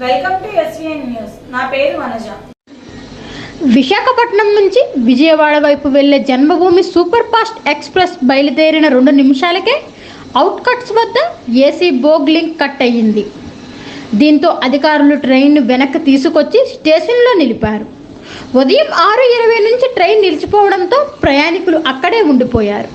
Welcome to SVN news. నా పేరు వనజ. విశాఖపట్నం నుంచి విజయవాడ వైపు వెళ్ళే జన్మభూమి సూపర్ ఫాస్ట్ ఎక్స్ప్రెస్ బయలుదేరిన రెండు నిమిషాలకే అవుట్కట్స్ వద్ద ఏసీ బోగ్ లింక్ కట్ అయ్యింది. దీంతో అధికారులు ట్రైన్ను వెనక్కి తీసుకొచ్చి స్టేషన్లో నిలిపారు. ఉదయం ఆరు ఇరవై నుంచి ట్రైన్ నిలిచిపోవడంతో ప్రయాణికులు అక్కడే ఉండిపోయారు.